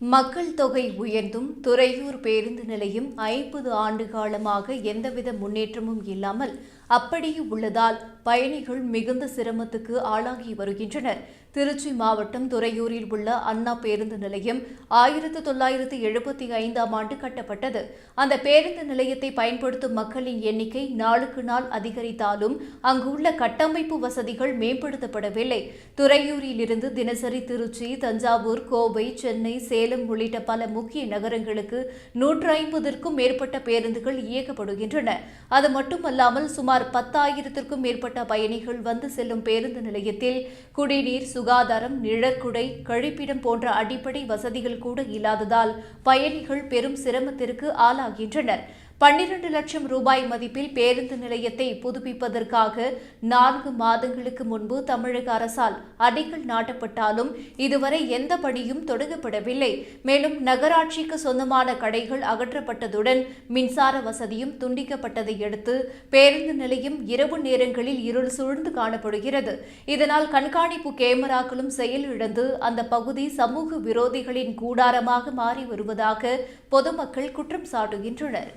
மக்கள் தொகை உயர்ந்தும் துறையூர் பேருந்து நிலையம் ஐம்பது ஆண்டு காலமாக எந்தவித முன்னேற்றமும் இல்லாமல் அப்படியே உள்ளதால் பயணிகள் மிகுந்த சிரமத்துக்கு ஆளாகி வருகின்றனர். திருச்சி மாவட்டம் துறையூரில் உள்ள அண்ணா பேருந்து நிலையம் ஆயிரத்து தொள்ளாயிரத்து எழுபத்தி ஐந்தாம் ஆண்டு கட்டப்பட்டது. அந்த பேருந்து நிலையத்தை பயன்படுத்தும் மக்களின் எண்ணிக்கை நாளுக்கு நாள் அதிகரித்தாலும் அங்குள்ள கட்டமைப்பு வசதிகள் மேம்படுத்தப்படவில்லை. துறையூரிலிருந்து தினசரி திருச்சி தஞ்சாவூர் கோவை சென்னை சேலம் உள்ளிட்ட பல முக்கிய நகரங்களுக்கு நூற்று ஐம்பதற்கும் மேற்பட்ட பேருந்துகள் இயக்கப்படுகின்றன. அது மட்டுமல்லாமல் சுமார் பத்தாயிரத்திற்கும் மேற்பட்ட பயணிகள் வந்து செல்லும் பேருந்து நிலையத்தில் குடிநீர் சுகாதாரம் நிழற்குடை கழிப்பிடம் போன்ற அடிப்படை வசதிகள் கூட இல்லாததால் பயணிகள் பெரும் சிரமத்திற்கு ஆளாகின்றனர். பன்னிரண்டு லட்சம் ரூபாய் மதிப்பில் பேருந்து நிலையத்தை புதுப்பிப்பதற்காக நான்கு மாதங்களுக்கு முன்பு தமிழக அரசால் அடிக்கல் நாட்டப்பட்டாலும் இதுவரை எந்த பணியும் தொடங்கப்படவில்லை. மேலும் நகராட்சிக்கு சொந்தமான கடைகள் அகற்றப்பட்டதுடன் மின்சார வசதியும் துண்டிக்கப்பட்டதை அடுத்து பேருந்து நிலையம் இரவு நேரங்களில் இருள் சூழ்ந்து காணப்படுகிறது. இதனால் கண்காணிப்பு கேமராக்களும் செயலிழந்து அந்த பகுதி சமூக விரோதிகளின் கூடாரமாக மாறி வருவதாக பொதுமக்கள் குற்றம் சாட்டுகின்றனர்.